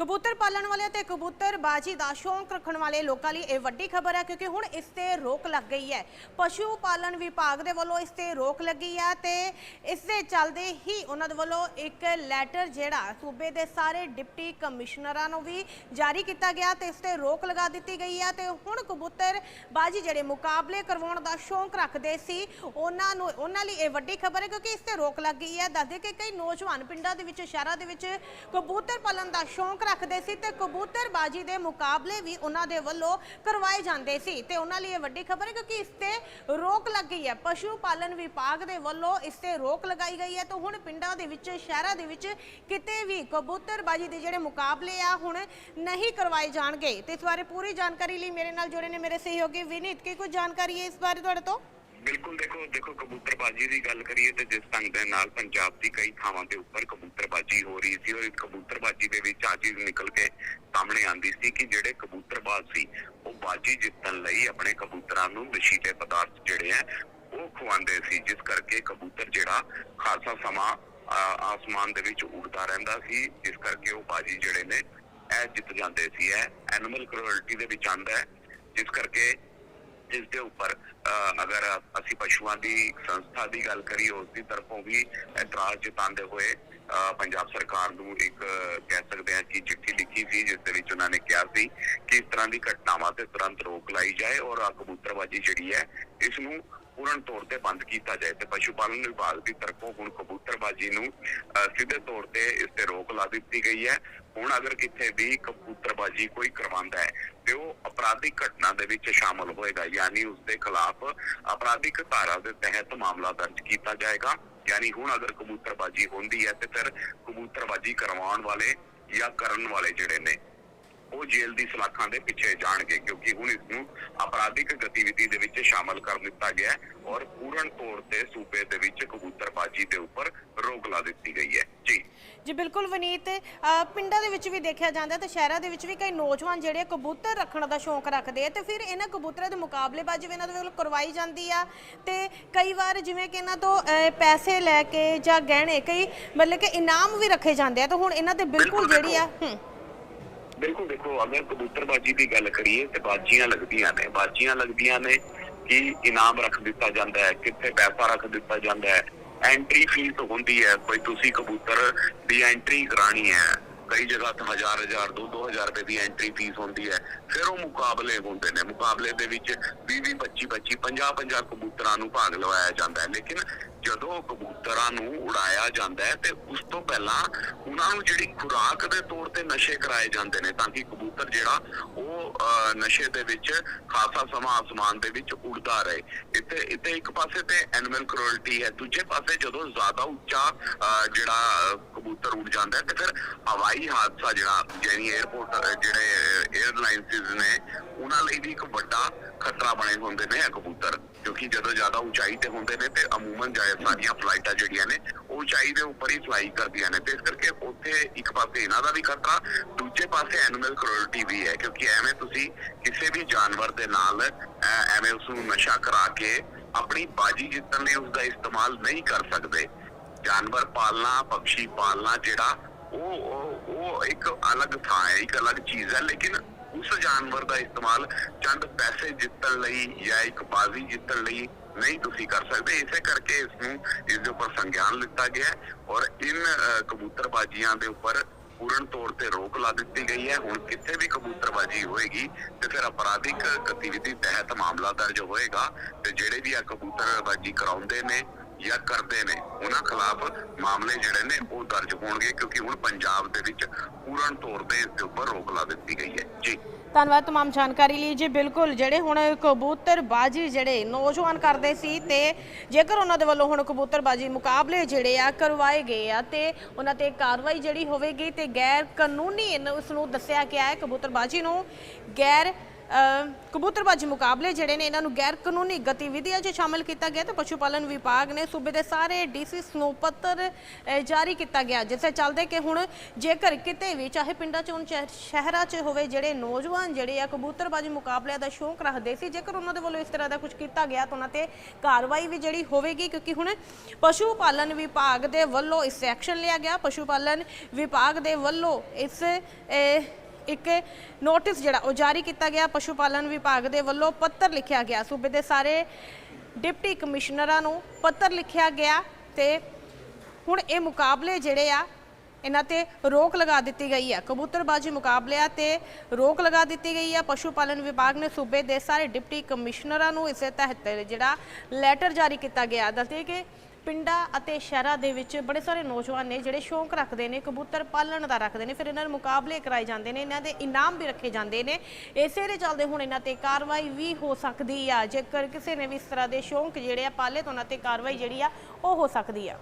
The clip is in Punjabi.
ਕਬੂਤਰ ਪਾਲਣ ਵਾਲੇ ਤੇ ਕਬੂਤਰ ਬਾਜੀ ਦਾ ਸ਼ੌਂਕ ਰੱਖਣ ਵਾਲੇ ਲੋਕਾਂ ਲਈ ਇਹ ਵੱਡੀ ਖਬਰ ਹੈ ਕਿਉਂਕਿ ਹੁਣ ਇਸ ਤੇ ਰੋਕ ਲੱਗ ਗਈ ਹੈ। ਪਸ਼ੂ ਪਾਲਣ ਵਿਭਾਗ ਦੇ ਵੱਲੋਂ ਇਸ ਤੇ ਰੋਕ ਲੱਗੀ ਹੈ ਤੇ ਇਸ ਦੇ ਚੱਲਦੇ ਹੀ ਉਹਨਾਂ ਦੇ ਵੱਲੋਂ ਇੱਕ ਲੈਟਰ ਜਿਹੜਾ ਸੂਬੇ ਦੇ ਸਾਰੇ ਡਿਪਟੀ ਕਮਿਸ਼ਨਰਾਂ ਨੂੰ ਵੀ ਜਾਰੀ ਕੀਤਾ ਗਿਆ ਤੇ ਇਸ ਤੇ ਰੋਕ ਲਗਾ ਦਿੱਤੀ ਗਈ ਹੈ ਤੇ ਹੁਣ ਕਬੂਤਰ ਬਾਜੀ ਜਿਹੜੇ ਮੁਕਾਬਲੇ ਕਰਵਾਉਣ ਦਾ ਸ਼ੌਂਕ ਰੱਖਦੇ ਸੀ, ਉਹਨਾਂ ਨੂੰ ਉਹਨਾਂ ਲਈ ਇਹ ਵੱਡੀ ਖਬਰ ਹੈ ਕਿਉਂਕਿ ਇਸ ਤੇ ਰੋਕ ਲੱਗ ਗਈ ਹੈ। ਦੱਸਦੇ ਕਿ ਕਈ ਨੌਜਵਾਨ ਪਿੰਡਾਂ ਦੇ ਵਿੱਚ, ਸ਼ਹਿਰਾਂ ਦੇ ਵਿੱਚ ਕਬੂਤਰ ਪਾਲਣ ਦਾ ਸ਼ੌਂਕ ਰੱਖਦੇ ਸੀ ਤੇ ਕਬੂਤਰਬਾਜੀ ਦੇ ਮੁਕਾਬਲੇ ਵੀ ਉਹਨਾਂ ਦੇ ਵੱਲੋਂ ਕਰਵਾਏ ਜਾਂਦੇ ਸੀ। ਤੇ ਉਹਨਾਂ ਲਈ ਇਹ ਵੱਡੀ ਖਬਰ ਹੈ ਕਿਉਂਕਿ ਇਸ ਤੇ ਰੋਕ ਲੱਗ ਗਈ ਹੈ। ਪਸ਼ੂ ਪਾਲਣ ਵਿਭਾਗ ਦੇ ਵੱਲੋਂ ਇਸ ਤੇ ਰੋਕ ਲਗਾਈ ਗਈ ਹੈ। ਤਾਂ ਹੁਣ ਪਿੰਡਾਂ ਦੇ ਵਿੱਚ, ਸ਼ਹਿਰਾਂ ਦੇ ਵਿੱਚ ਕਿਤੇ ਵੀ ਕਬੂਤਰਬਾਜੀ ਦੇ ਜਿਹੜੇ ਮੁਕਾਬਲੇ ਆ ਹੁਣ ਨਹੀਂ ਕਰਵਾਏ ਜਾਣਗੇ। ਤੇ ਇਸ ਬਾਰੇ ਪੂਰੀ ਜਾਣਕਾਰੀ ਲਈ ਮੇਰੇ ਨਾਲ ਜੁੜੇ ਨੇ ਮੇਰੇ ਸਹਿਯੋਗੀ ਵਿਨੀਤ। ਕੀ ਕੁਝ ਜਾਣਕਾਰੀ ਹੈ ਇਸ ਬਾਰੇ ਤੁਹਾਡੇ ਤੋਂ? ਬਿਲਕੁਲ ਦੇਖੋ ਦੇਖੋ, ਕਬੂਤਰਬਾਜੀ ਦੀ ਗੱਲ ਕਰੀਏ ਤੇ ਜਿਸ ਢੰਗ ਦੇ ਨਾਲ ਪੰਜਾਬ ਦੀ ਕਈ ਥਾਵਾਂ ਦੇ ਉੱਪਰ ਕਬੂਤਰਬਾਜੀ ਹੋ ਰਹੀ ਸੀ ਔਰ ਇਸ ਕਬੂਤਰਬਾਜੀ ਦੇ ਵਿੱਚ ਆ ਚੀਜ਼ ਨਿਕਲ ਕੇ ਸਾਹਮਣੇ ਆਂਦੀ ਸੀ ਕਿ ਜਿਹੜੇ ਕਬੂਤਰਬਾਜ਼ ਸੀ, ਉਹ ਬਾਜੀ ਜਿੱਤਣ ਲਈ ਆਪਣੇ ਕਬੂਤਰਾਂ ਨੂੰ ਨਸ਼ੀਲੇ ਪਦਾਰਥ ਜਿਹੜੇ ਆ, ਉਹ ਖਵਾਉਂਦੇ ਸੀ, ਜਿਸ ਕਰਕੇ ਕਬੂਤਰ ਜਿਹੜਾ ਖਾਸਾ ਸਮਾਂ ਆ- ਆਸਮਾਨ ਦੇ ਵਿੱਚ ਉੱਡਦਾ ਰਹਿੰਦਾ ਸੀ, ਜਿਸ ਕਰਕੇ ਉਹ ਬਾਜੀ ਜਿਹੜੇ ਨੇ, ਇਹ ਜਿੱਤ ਜਾਂਦੇ ਸੀ। ਇਹ ਐਨੀਮਲ ਕ੍ਰੂਅਲਟੀ ਦੇ ਵਿੱਚ ਆਂਦਾ ਹੈ, ਜਿਸ ਕਰਕੇ ਇਸ ਦੇ ਉੱਪਰ ਅਗਰ ਅਸੀਂ ਪਸ਼ੂਆਂ ਦੀ ਸੰਸਥਾ ਦੀ ਗੱਲ ਕਰੀਏ ਉਸ ਦੀ ਤਰਫੋਂ ਵੀ ਇਤਰਾਜ਼ ਜਤਾਉਂਦੇ ਹੋਏ ਅਹ, ਪੰਜਾਬ ਸਰਕਾਰ ਨੂੰ ਇੱਕ ਕਹਿ ਸਕਦੇ ਹਾਂ ਕਿ ਚਿੱਠੀ ਲਿਖੀ ਸੀ ਜਿਸ ਦੇ ਵਿੱਚ ਉਹਨਾਂ ਨੇ ਕਿਹਾ ਸੀ ਕਿ ਇਸ ਤਰ੍ਹਾਂ ਦੀ ਘਟਨਾਵਾਂ ਤੇ ਤੁਰੰਤ ਰੋਕ ਲਾਈ ਜਾਏ ਔਰ ਕਬੂਤਰਬਾਜੀ ਜਿਹੜੀ ਹੈ ਇਸ ਨੂੰ ਪੂਰਨ ਤੌਰ ਤੇ ਬੰਦ ਕੀਤਾ ਜਾਏ ਤੇ ਪਸ਼ੂ ਪਾਲਣ ਵਿਭਾਗ ਦੀ ਤਰਫੋਂ ਹੁਣ ਕਬੂਤਰਬਾਜੀ ਨੂੰ ਅਹ, ਸਿੱਧੇ ਤੌਰ ਤੇ ਇਸ ਤੇ ਰੋਕ ਲਾ ਦਿੱਤੀ ਗਈ ਹੈ। ਹੁਣ ਅਗਰ ਕਿਤੇ ਵੀ ਕਬੂਤਰਬਾਜੀ ਕੋਈ ਕਰਵਾਉਂਦਾ ਹੈ ਤੇ ਉਹ ਅਪਰਾਧਿਕ ਘਟਨਾ ਦੇ ਵਿੱਚ ਸ਼ਾਮਲ ਹੋਏਗਾ ਯਾਨੀ ਉਸ ਦੇ ਖਿਲਾਫ ਅਪਰਾਧਿਕ ਧਾਰਾ ਦੇ ਤਹਿਤ ਮਾਮਲਾ ਦਰਜ ਕੀਤਾ ਜਾਏਗਾ। ਯਾਨੀ ਹੁਣ ਅਗਰ ਕਬੂਤਰਬਾਜੀ ਹੁੰਦੀ ਹੈ ਤੇ ਫਿਰ ਕਬੂਤਰਬਾਜੀ ਕਰਵਾਉਣ ਵਾਲੇ ਜਾਂ ਕਰਨ ਵਾਲੇ ਜਿਹੜੇ ਨੇ, ਉਹ ਜੇਲ੍ਹ ਦੀ ਸਲਾਖਾਂ ਦੇ ਪਿੱਛੇ ਜਾਣਗੇ, ਕਿਉਂਕਿ ਹੁਣ ਇਸ ਨੂੰ ਅਪਰਾਧਿਕ ਗਤੀਵਿਧੀ ਦੇ ਵਿੱਚ ਸ਼ਾਮਲ ਕਰ ਦਿੱਤਾ ਗਿਆ ਹੈ ਔਰ ਪੂਰਨ ਤੌਰ ਤੇ ਸੂਬੇ ਦੇ ਵਿੱਚ ਕਬੂਤਰਬਾਜੀ ਦੇ ਉੱਪਰ ਰੋਕ ਲਾ ਦਿੱਤੀ ਗਈ ਹੈ। ਜੀ। ਜੀ ਬਿਲਕੁਲ ਵਨੀਤ ਪਿੰਡਾਂ ਦੇ ਵਿੱਚ ਵੀ ਦੇਖਿਆ ਜਾਂਦਾ ਤੇ ਸ਼ਹਿਰਾਂ ਦੇ ਵਿੱਚ ਵੀ ਕਈ ਨੌਜਵਾਨ ਜਿਹੜੇ ਕਬੂਤਰ ਰੱਖਣ ਦਾ ਸ਼ੌਂਕ ਰੱਖਦੇ ਆ ਤੇ ਫਿਰ ਇਹਨਾਂ ਕਬੂਤਰਾਂ ਦੇ ਮੁਕਾਬਲੇਬਾਜ਼ੀ ਵੀ ਇਹਨਾਂ ਦੇ ਵੱਲੋਂ ਕਰਵਾਈ ਜਾਂਦੀ ਆ ਤੇ ਕਈ ਵਾਰ ਜਿਵੇਂ ਕਿ ਇਹਨਾਂ ਤੋਂ ਪੈਸੇ ਲੈ ਕੇ ਜਾਂ ਗਹਿਣੇ ਕਈ ਮਤਲਬ ਕਿ ਇਨਾਮ ਵੀ ਰੱਖੇ ਜਾਂਦੇ ਆ ਤਾਂ ਹੁਣ ਇਹਨਾਂ ਤੇ ਬਿਲਕੁਲ ਜਿਹੜੀ ਆ ਬਿਲਕੁਲ। ਦੇਖੋ ਅਗਰ ਕਬੂਤਰਬਾਜੀ ਦੀ ਗੱਲ ਕਰੀਏ ਤੇ ਬਾਜੀਆਂ ਲੱਗਦੀਆਂ ਨੇ। ਬਾਜੀਆਂ ਲੱਗਦੀਆਂ ਨੇ ਕਿ ਇਨਾਮ ਰੱਖ ਦਿੱਤਾ ਜਾਂਦਾ ਹੈ ਕਿੱਥੇ ਪੈਸਾ ਰੱਖ ਦਿੱਤਾ ਜਾਂਦਾ ਹੈ। ਐਂਟਰੀ ਫੀਸ ਹੁੰਦੀ ਹੈ। ਕੋਈ ਤੁਸੀਂ ਕਬੂਤਰ ਦੀ ਐਂਟਰੀ ਕਰਾਣੀ ਹੈ। ਕਈ ਜਗ੍ਹਾ ਤਾਂ ਹਜ਼ਾਰ ਹਜ਼ਾਰ, ਦੋ ਦੋ ਹਜ਼ਾਰ ਰੁਪਏ ਦੀ ਐਂਟਰੀ ਫੀਸ ਹੁੰਦੀ ਹੈ। ਫਿਰ ਉਹ ਮੁਕਾਬਲੇ ਹੁੰਦੇ ਨੇ। ਮੁਕਾਬਲੇ ਦੇ ਵਿੱਚ 20 20 25 25 50 50 ਕਬੂਤਰਾਂ ਨੂੰ ਭਾਗ ਲਵਾਇਆ ਜਾਂਦਾ ਹੈ। ਲੇਕਿਨ ਜਦੋਂ ਕਬੂਤਰਾਂ ਨੂੰ ਉਡਾਇਆ ਜਾਂਦਾ ਹੈ ਤੇ ਉਸ ਤੋਂ ਪਹਿਲਾਂ ਉਹਨਾਂ ਨੂੰ ਜਿਹੜੀ ਖੁਰਾਕ ਦੇ ਤੌਰ ਤੇ ਨਸ਼ੇ ਕਰਾਏ ਜਾਂਦੇ ਨੇ ਤਾਂ ਕਿ ਕਬੂਤਰ ਜਿਹੜਾ ਉਹ ਨਸ਼ੇ ਦੇ ਵਿੱਚ ਖਾਸਾ ਸਮਾਂ ਆਸਮਾਨ ਦੇ ਵਿੱਚ ਉੱਡਦਾ ਰਹੇ। ਇੱਥੇ ਇੱਥੇ ਇੱਕ ਪਾਸੇ ਤੇ ਐਨੀਮਲ ਕਰੂਅਲਟੀ ਹੈ, ਦੂਜੇ ਪਾਸੇ ਜਦੋਂ ਜ਼ਿਆਦਾ ਉੱਚਾ ਜਿਹੜਾ ਕਬੂਤਰ ਉੱਡ ਜਾਂਦਾ ਹੈ ਤੇ ਫਿਰ ਹਵਾਈ ਹਾਦਸਾ ਜਿਹੜਾ ਜਿਹੜੀ 에어ਪੋਰਟ ਜਿਹੜੇ 에ਅਰਲਾਈਨਸ ਨੇ, ਉਹਨਾਂ ਲਈ ਵੀ ਇੱਕ ਵੱਡਾ ਖਤਰਾ ਬਣੇ ਹੁੰਦੇ ਨੇ ਕਬੂਤਰ। ਕਿਉਂਕਿ ਜਦੋਂ ਜ਼ਿਆਦਾ ਉਚਾਈ ਤੇ ਹੁੰਦੇ ਨੇ ਤੇ ਅਮੂਮਨ ਜਾਇ ਸਾਰੀਆਂ ਫਲਾਈਟਾਂ ਜਿਹੜੀਆਂ ਨੇ, ਉਹ ਉਚਾਈ ਦੇ ਉੱਪਰ ਹੀ ਫਲਾਈ ਕਰਦੀਆਂ ਨੇ। ਤੇ ਇਸ ਕਰਕੇ ਉੱਥੇ ਇੱਕ ਪਾਸੇ ਇਹਨਾਂ ਦਾ ਵੀ ਖਤਰਾ, ਦੂਜੇ ਪਾਸੇ ਐਨੀਮਲ ਕ੍ਰੂਅਲਟੀ ਵੀ ਹੈ, ਕਿਉਂਕਿ ਐਵੇਂ ਤੁਸੀਂ ਕਿਸੇ ਵੀ ਜਾਨਵਰ ਦੇ ਨਾਲ ਐ- ਐਵੇਂ ਉਸ ਨੂੰ ਨਸ਼ਾ ਕਰਾ ਕੇ ਆਪਣੀ ਬਾਜੀ ਜਿੱਤਣ ਲਈ ਉਸ ਦਾ ਇਸਤੇਮਾਲ ਨਹੀਂ ਕਰ ਸਕਦੇ। ਜਾਨਵਰ ਪਾਲਣਾ, ਪੰਛੀ ਪਾਲਣਾ ਜਿਹੜਾ ਉਹ ਉਹ ਇੱਕ ਅਲੱਗ ਥਾਂ ਹੈ, ਇੱਕ ਅਲੱਗ ਚੀਜ਼ ਹੈ, ਲੇਕਿਨ ਉਸ ਜਾਨਵਰ ਦਾ ਇਸਤੇਮਾਲ ਚੰਦ ਪੈਸੇ ਜਿੱਤਣ ਲਈ ਜਾਂ ਇੱਕ ਬਾਜ਼ੀ ਜਿੱਤਣ ਲਈ ਨਹੀਂ ਤੁਸੀਂ ਕਰ ਸਕਦੇ। ਇਸੇ ਕਰਕੇ ਇਸ ਨੂੰ ਇਸ ਦੇ ਉੱਪਰ ਸੰਗਿਆਨ ਲਿੱਤਾ ਗਿਆ ਔਰ ਇਨ ਕਬੂਤਰਬਾਜ਼ੀਆਂ ਦੇ ਉੱਪਰ ਪੂਰਨ ਤੌਰ ਤੇ ਰੋਕ ਲਾ ਦਿੱਤੀ ਗਈ ਹੈ। ਹੁਣ ਕਿੱਥੇ ਵੀ ਕਬੂਤਰਬਾਜ਼ੀ ਹੋਏਗੀ ਤੇ ਫਿਰ ਅਪਰਾਧਿਕ ਗਤੀਵਿਧੀ ਤਹਿਤ ਮਾਮਲਾ ਦਰਜ ਹੋਏਗਾ ਤੇ ਜਿਹੜੇ ਵੀ ਆ ਕਬੂਤਰਬਾਜ਼ੀ ਕਰਾਉਂਦੇ ਨੇ ਜਾਂ ਕਰਦੇ ਨੇ ਉਹਨਾਂ ਖਿਲਾਫ ਮਾਮਲੇ ਜਿਹੜੇ ਨੇ ਉਹ ਦਰਜ ਹੋਣਗੇ ਕਿਉਂਕਿ ਹੁਣ ਪੰਜਾਬ ਦੇ ਵਿੱਚ ਪੂਰਨ ਤੌਰ ਤੇ ਇਸ ਦੇ ਉੱਪਰ ਰੋਕ ਲਾ ਦਿੱਤੀ ਗਈ ਹੈ ਜੀ ਧੰਨਵਾਦ तमाम ਜਾਣਕਾਰੀ ਲਈ ਜੀ ਬਿਲਕੁਲ ਜਿਹੜੇ ਹੁਣ ਕਬੂਤਰਬਾਜੀ ਜਿਹੜੇ ਨੌਜਵਾਨ ਕਰਦੇ ਸੀ ਤੇ ਜੇਕਰ ਉਹਨਾਂ ਦੇ ਵੱਲੋਂ ਹੁਣ ਕਬੂਤਰਬਾਜੀ ਮੁਕਾਬਲੇ ਜਿਹੜੇ ਆ ਕਰਵਾਏ ਗਏ ਆ ਤੇ ਉਹਨਾਂ ਤੇ ਕਾਰਵਾਈ ਜਿਹੜੀ ਹੋਵੇਗੀ ਤੇ ਗੈਰ ਕਾਨੂੰਨੀ ਇਹਨੂੰ- ਉਸ ਨੂੰ ਦੱਸਿਆ ਗਿਆ ਹੈ ਕਬੂਤਰਬਾਜੀ ਨੂੰ ਗੈਰ ਅ, ਕਬੂਤਰਬਾਜੀ ਮੁਕਾਬਲੇ ਜਿਹੜੇ ਨੇ ਇਹਨਾਂ ਨੂੰ ਗੈਰ ਕਾਨੂੰਨੀ ਗਤੀਵਿਧੀਆਂ 'ਚ ਸ਼ਾਮਲ ਕੀਤਾ ਗਿਆ ਤੇ ਪਸ਼ੂ ਪਾਲਣ ਵਿਭਾਗ ਨੇ ਸੂਬੇ ਦੇ ਸਾਰੇ ਡੀਸੀਸ ਨੂੰ ਪੱਤਰ ਜਾਰੀ ਕੀਤਾ ਗਿਆ ਜਿਸ ਦੇ ਚੱਲਦੇ ਕਿ ਹੁਣ ਜੇਕਰ ਕਿਤੇ ਵੀ, ਚਾਹੇ ਪਿੰਡਾਂ 'ਚ ਹੁਣ, ਚਾਹੇ ਸ਼ਹਿਰਾਂ 'ਚ ਹੋਵੇ, ਜਿਹੜੇ ਨੌਜਵਾਨ ਜਿਹੜੇ ਆ ਕਬੂਤਰਬਾਜੀ ਮੁਕਾਬਲਿਆਂ ਦਾ ਸ਼ੌਂਕ ਰੱਖਦੇ ਸੀ, ਜੇਕਰ ਉਹਨਾਂ ਦੇ ਵੱਲੋਂ ਇਸ ਤਰ੍ਹਾਂ ਦਾ ਕੁਝ ਕੀਤਾ ਗਿਆ ਤਾਂ ਉਹਨਾਂ ਤੇ ਕਾਰਵਾਈ ਵੀ ਜਿਹੜੀ ਹੋਵੇਗੀ, ਕਿਉਂਕਿ ਹੁਣ ਪਸ਼ੂ ਪਾਲਣ ਵਿਭਾਗ ਦੇ ਵੱਲੋਂ ਇਸ ਐਕਸ਼ਨ ਲਿਆ ਗਿਆ। ਪਸ਼ੂ ਪਾਲਣ ਵਿਭਾਗ ਦੇ ਵੱਲੋਂ ਇਸ ਇੱਕ ਨੋਟਿਸ ਜਿਹੜਾ ਉਹ ਜਾਰੀ ਕੀਤਾ ਗਿਆ। ਪਸ਼ੂ ਪਾਲਣ ਵਿਭਾਗ ਦੇ ਵੱਲੋਂ ਪੱਤਰ ਲਿਖਿਆ ਗਿਆ। ਸੂਬੇ ਦੇ ਸਾਰੇ ਡਿਪਟੀ ਕਮਿਸ਼ਨਰਾਂ ਨੂੰ ਪੱਤਰ ਲਿਖਿਆ ਗਿਆ ਤੇ ਹੁਣ ਇਹ ਮੁਕਾਬਲੇ ਜਿਹੜੇ ਆ, ਇਹਨਾਂ ਤੇ ਰੋਕ ਲਗਾ ਦਿੱਤੀ ਗਈ ਹੈ ਕਬੂਤਰਬਾਜੀ ਮੁਕਾਬਲਿਆਂ ਤੇ ਰੋਕ ਲਗਾ ਦਿੱਤੀ ਗਈ ਹੈ ਪਸ਼ੂ ਪਾਲਣ ਵਿਭਾਗ ਨੇ ਸੂਬੇ ਦੇ ਸਾਰੇ ਡਿਪਟੀ ਕਮਿਸ਼ਨਰਾਂ ਨੂੰ ਇਸੇ ਤਹਿਤ ਜਿਹੜਾ ਲੈਟਰ ਜਾਰੀ ਕੀਤਾ ਗਿਆ। ਦੱਸਦੇ ਕਿ ਪਿੰਡਾਂ ਅਤੇ ਸ਼ਹਿਰਾਂ ਦੇ ਵਿੱਚ ਬੜੇ ਸਾਰੇ ਨੌਜਵਾਨ ਨੇ ਜਿਹੜੇ ਸ਼ੌਂਕ ਰੱਖਦੇ ਨੇ, ਕਬੂਤਰ ਪਾਲਣ ਦਾ ਰੱਖਦੇ ਨੇ, ਫਿਰ ਇਹਨਾਂ ਨੂੰ ਮੁਕਾਬਲੇ ਕਰਾਏ ਜਾਂਦੇ ਨੇ, ਇਹਨਾਂ ਦੇ ਇਨਾਮ ਵੀ ਰੱਖੇ ਜਾਂਦੇ ਨੇ। ਇਸੇ ਦੇ ਚੱਲਦੇ ਹੁਣ ਇਹਨਾਂ ਤੇ ਕਾਰਵਾਈ ਵੀ ਹੋ ਸਕਦੀ ਆ। ਜੇਕਰ ਕਿਸੇ ਨੇ ਵੀ ਇਸ ਤਰ੍ਹਾਂ ਦੇ ਸ਼ੌਂਕ ਜਿਹੜੇ ਆ, ਪਾਲੇ ਤਾਂ ਉਹਨਾਂ ਤੇ ਕਾਰਵਾਈ ਜਿਹੜੀ ਆ, ਉਹ ਹੋ ਸਕਦੀ ਆ।